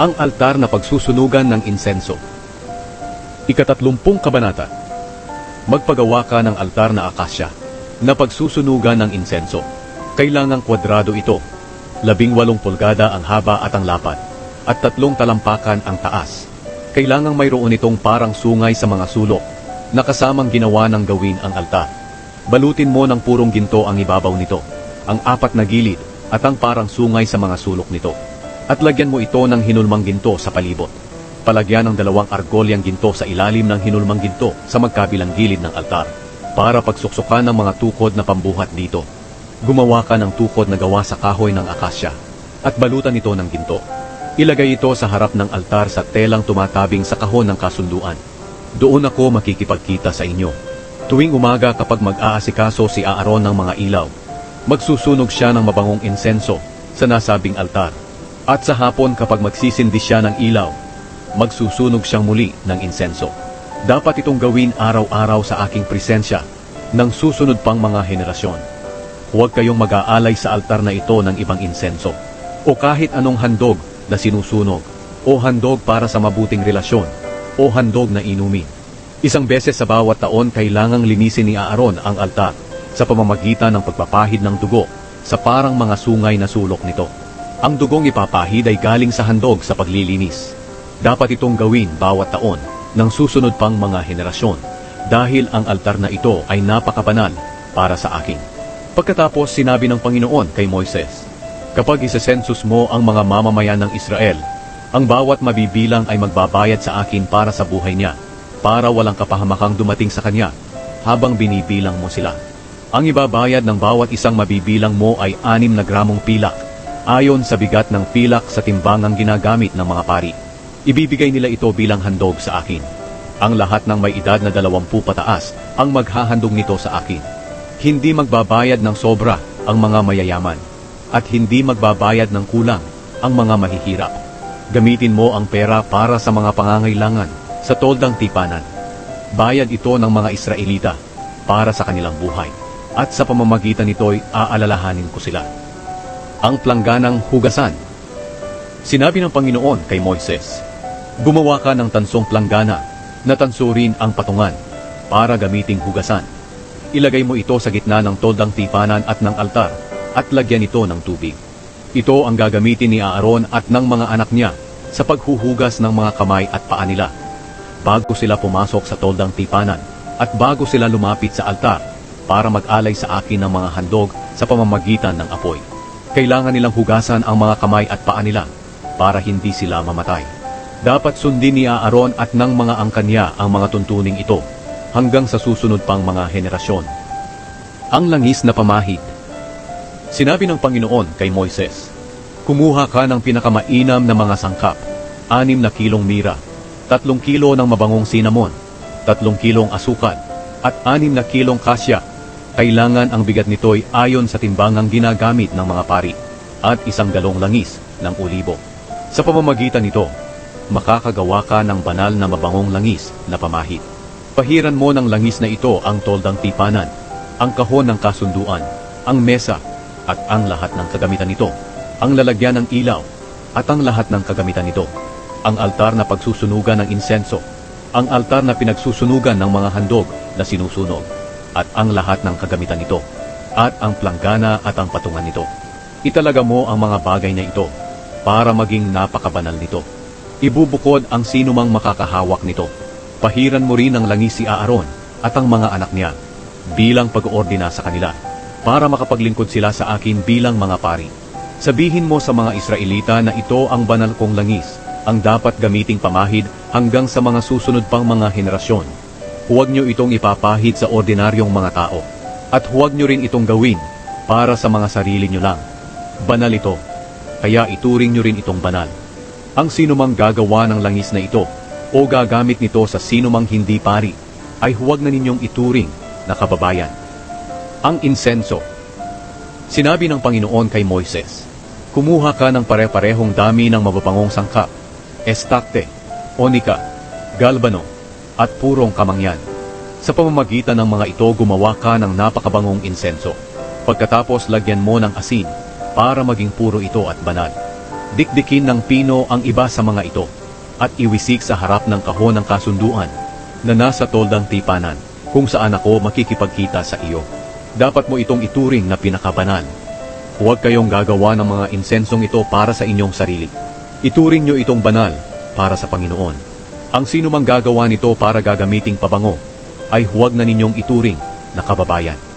Ang altar na pagsusunugan ng insenso. Ikatatlumpung kabanata. Magpagawa ka ng altar na akasya na pagsusunugan ng insenso. Kailangang kwadrado ito. Labing walong pulgada ang haba at ang lapad at tatlong talampakan ang taas. Kailangang mayroon itong parang sungay sa mga sulok na kasamang ginawa ng gawin ang altar. Balutin mo ng purong ginto ang ibabaw nito, ang apat na gilid at ang parang sungay sa mga sulok nito. At lagyan mo ito ng hinulmang ginto sa palibot. Palagyan ng dalawang argolyang ginto sa ilalim ng hinulmang ginto sa magkabilang gilid ng altar para pagsuksukan ng mga tukod na pambuhat dito. Gumawa ka ng tukod na gawa sa kahoy ng akasya at balutan ito ng ginto. Ilagay ito sa harap ng altar sa telang tumatabing sa kahon ng kasunduan. Doon ako makikipagkita sa inyo. Tuwing umaga kapag mag-aasikaso si Aaron ng mga ilaw, magsusunog siya ng mabangong insenso sa nasabing altar. At sa hapon kapag magsisindi siya ng ilaw, magsusunog siyang muli ng insenso. Dapat itong gawin araw-araw sa aking presensya ng susunod pang mga henerasyon. Huwag kayong mag-aalay sa altar na ito ng ibang insenso o kahit anong handog na sinusunog o handog para sa mabuting relasyon o handog na inumin. Isang beses sa bawat taon kailangang linisin ni Aaron ang altar sa pamamagitan ng pagpapahid ng dugo sa parang mga sungay na sulok nito. Ang dugong ipapahid ay galing sa handog sa paglilinis. Dapat itong gawin bawat taon ng susunod pang mga henerasyon dahil ang altar na ito ay napakabanal para sa akin. Pagkatapos sinabi ng Panginoon kay Moises, Kapag isasensus mo ang mga mamamayan ng Israel, ang bawat mabibilang ay magbabayad sa akin para sa buhay niya, para walang kapahamakang dumating sa kanya, habang binibilang mo sila. Ang ibabayad ng bawat isang mabibilang mo ay anim na gramong pilak, ayon sa bigat ng pilak sa timbangang ginagamit ng mga pari. Ibibigay nila ito bilang handog sa akin. Ang lahat ng may edad na dalawampu pataas ang maghahandog nito sa akin. Hindi magbabayad ng sobra ang mga mayayaman at hindi magbabayad ng kulang ang mga mahihirap. Gamitin mo ang pera para sa mga pangangailangan sa toldang tipanan. Bayad ito ng mga Israelita para sa kanilang buhay at sa pamamagitan nito'y aalalahanin ko sila. Ang plangganang hugasan. Sinabi ng Panginoon kay Moises, Gumawa ka ng tansong planggana na tansurin ang patungan para gamiting hugasan Ilagay mo ito sa gitna ng toldang tipanan at ng altar at lagyan ito ng tubig. Ito ang gagamitin ni Aaron at ng mga anak niya sa paghuhugas ng mga kamay at paa nila bago sila pumasok sa toldang tipanan at bago sila lumapit sa altar para mag-alay sa akin ng mga handog sa pamamagitan ng apoy. Kailangan nilang hugasan ang mga kamay at paa nila para hindi sila mamatay. Dapat sundin ni Aaron at ng mga angkan niya ang mga tuntuning ito hanggang sa susunod pang mga henerasyon. Ang langis na pamahid. Sinabi ng Panginoon kay Moises, Kumuha ka ng pinakamainam na mga sangkap, anim na kilong mira, tatlong kilo ng mabangong sinamon, tatlong kilong asukal, at anim na kilong kasya. Kailangan ang bigat nito'y ayon sa timbangang ginagamit ng mga pari, at isang galong langis ng olibo. Sa pamamagitan nito, makakagawa ka ng banal na mabangong langis na pamahid. Pahiran mo ng langis na ito ang toldang tipanan, ang kahon ng kasunduan, ang mesa, at ang lahat ng kagamitan nito, ang lalagyan ng ilaw, at ang lahat ng kagamitan nito, ang altar na pagsusunugan ng insenso, ang altar na pinagsusunugan ng mga handog na sinusunog, at ang lahat ng kagamitan nito, at ang planggana at ang patungan nito. Italaga mo ang mga bagay na ito para maging napakabanal nito. Ibubukod ang sinumang makakahawak nito Pahiran mo rin ng langis si Aaron at ang mga anak niya bilang pag-oordina sa kanila para makapaglingkod sila sa akin bilang mga pari. Sabihin mo sa mga Israelita na ito ang banal kong langis, ang dapat gamiting pamahid hanggang sa mga susunod pang mga henerasyon. Huwag niyo itong ipapahid sa ordinaryong mga tao at huwag niyo rin itong gawin para sa mga sarili niyo lang. Banal ito, kaya ituring niyo rin itong banal. Ang sino mang gagawa ng langis na ito o gagamit nito sa sinumang hindi pari, ay huwag na ninyong ituring na kababayan. Ang insenso. Sinabi ng Panginoon kay Moises, Kumuha ka ng pare-parehong dami ng mababangong sangkap, estakte, onika, galbano, at purong kamangyan. Sa pamamagitan ng mga ito gumawa ka ng napakabangong insenso. Pagkatapos lagyan mo ng asin para maging puro ito at banal. Dikdikin ng pino ang iba sa mga ito at iwisik sa harap ng kahon ng kasunduan na nasa toldang tipanan kung saan ako makikipagkita sa iyo. Dapat mo itong ituring na pinakabanal. Huwag kayong gagawa ng mga insensong ito para sa inyong sarili. Ituring nyo itong banal para sa Panginoon. Ang sino mang gagawa nito para gagamiting pabango ay huwag na ninyong ituring na kababayan.